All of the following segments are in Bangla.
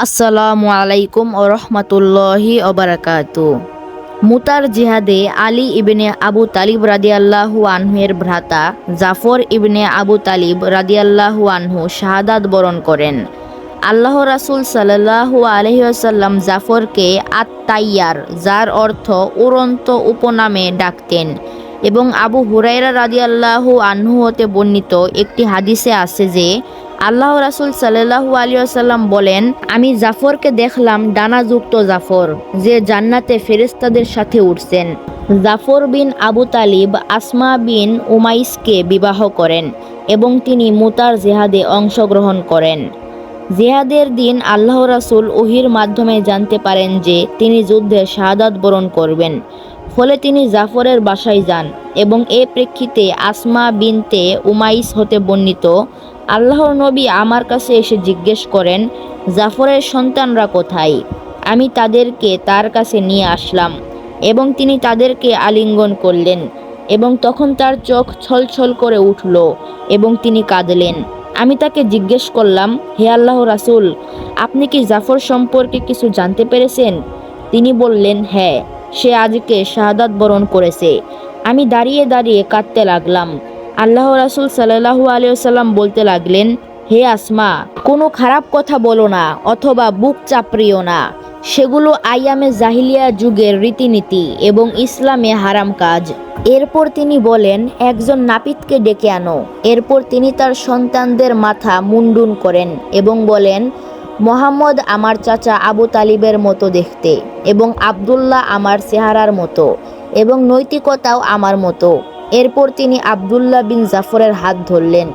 আসসালামু আলাইকুম ও রহমতুল্লাহি অবরাকাতু মুতার জিহাদে আলী ইবনে আবু তালিব রাদিয়াল্লাহু আনহুয়ের ভ্রাতা জাফর ইবনে আবু তালিব রাদিয়াল্লাহু আনহু শাহাদাত বরণ করেন। আল্লাহ রাসূল সাল্লাল্লাহু আলাইহি ওয়াসাল্লাম জাফরকে আত্মাইয়ার যার অর্থ উড়ন্ত উপনামে ডাকতেন এবং আবু হুরাইরা রাদিয়াল্লাহু আনহু হতে বর্ণিত একটি হাদিসে আছে যে আল্লাহ রাসুল সাল্লাহু আলী আসাল্লাম বলেন, আমি জাফরকে দেখলাম ডানাযুক্ত জাফর, যে জান্নাতে ফেরেস্তাদের সাথে উঠছেন। জাফর বিন আবু তালিব আসমা বিন উমাইসকে বিবাহ করেন এবং তিনি মুতার জেহাদে অংশগ্রহণ করেন। জেহাদের দিন আল্লাহ রাসুল ওহির মাধ্যমে জানতে পারেন যে তিনি যুদ্ধে শাহাদাত বরণ করবেন। ফলে তিনি জাফরের বাসায় যান এবং এ প্রেক্ষিতে আসমা বিনতে উমাইস হতে বর্ণিত আল্লাহর নবী আমার কাছে এসে জিজ্ঞেস করেন, জাফরের সন্তানরা কোথায়? আমি তাদেরকে তার কাছে নিয়ে আসলাম এবং তিনি তাদেরকে আলিঙ্গন করলেন এবং তখন তার চোখ ছলছল করে উঠল এবং তিনি কাঁদলেন। আমি তাকে জিজ্ঞেস করলাম, হে আল্লাহ রাসুল, আপনি কি জাফর সম্পর্কে কিছু জানতে পেরেছেন? তিনি বললেন হ্যাঁ সে আজকে শাহাদাত বরণ করেছে। আমি দাঁড়িয়ে দাঁড়িয়ে কাঁদতে লাগলাম। আল্লাহ রাসুল সাল্লাহু আলিয়াল্লাম বলতে লাগলেন, হে আসমা, কোনো খারাপ কথা বলো না অথবা বুক চাপড়িও না। সেগুলো আইয়ামে জাহিলিয়া যুগের রীতিনীতি এবং ইসলামে হারাম কাজ। এরপর তিনি বলেন, একজন নাপিতকে ডেকে আনো। এরপর তিনি তার সন্তানদের মাথা মুন্ডুন করেন এবং বলেন, মোহাম্মদ আমার চাচা আবু তালিবের মতো দেখতে এবং আবদুল্লাহ আমার চেহারার মতো এবং নৈতিকতাও আমার মতো। এরপর তিনি আবদুল্লাহ বিন জাফরের হাত ধরলেন,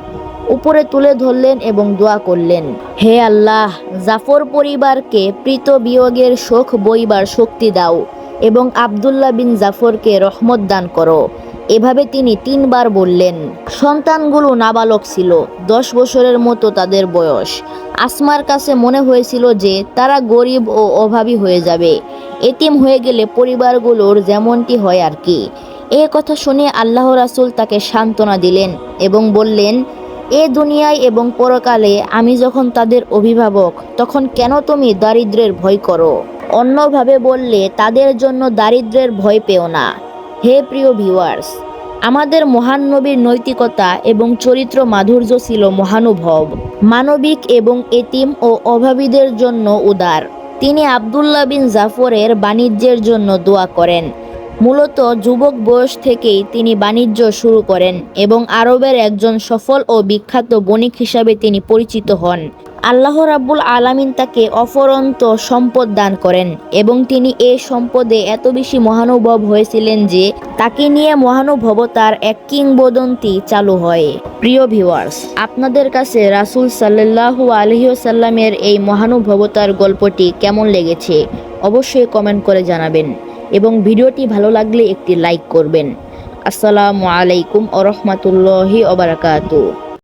উপরে তুলে ধরলেন এবং দোয়া করলেন, হে আল্লাহ, জাফর পরিবারকে প্রীত বিয়োগের শোক বইবার শক্তি দাও এবং আবদুল্লাহ বিন জাফরকে রহমত দান করো। এভাবে তিনি তিনবার বললেন, সন্তানগুলো নাবালক ছিল, দশ বছরের মতো তাদের বয়স। আসমার কাছে মনে হয়েছিল যে তারা গরিব ও অভাবী হয়ে যাবে। এতিম হয়ে গেলে পরিবারগুলোর যেমনটি হয় আর কি। এ কথা শুনে আল্লাহ রাসুল তাকে সান্ত্বনা দিলেন এবং বললেন, এ দুনিয়ায় এবং পরকালে আমি যখন তাদের অভিভাবক, তখন কেন তুমি দারিদ্রের ভয় করো? অন্যভাবে বললে, তাদের জন্য দারিদ্রের ভয় পেও না। হে প্রিয় ভিউয়ার্স আমাদের মহান নবীর নৈতিকতা এবং চরিত্র মাধুর্য ছিল মহানুভব, মানবিক এবং এতিম ও অভাবীদের জন্য উদার। তিনি আবদুল্লাহ বিন জাফরের বাণিজ্যের জন্য দোয়া করেন। মূলত যুবক বয়স থেকেই তিনি বাণিজ্য শুরু করেন এবং আরবের একজন সফল ও বিখ্যাত বণিক হিসাবে তিনি পরিচিত হন। আল্লাহ রাব্বুল আলামিন তাকে অফরন্ত সম্পদ দান করেন এবং তিনি এ সম্পদে এত বেশি মহানুভব হয়েছিলেন যে তাকে নিয়ে মহানুভবতার এক কিংবদন্তি চালু হয়। প্রিয় ভিউয়ার্স, আপনাদের কাছে রাসূল সাল্লাল্লাহু আলাইহি ওয়াসাল্লামের এই মহানুভবতার গল্পটি কেমন লেগেছে? অবশ্যই কমেন্ট করে জানাবেন। এবং ভিডিওটি ভালো লাগলে একটি লাইক করবেন। আসসালামু আলাইকুম আ রহমতুল্লাহি ওবরাকাতু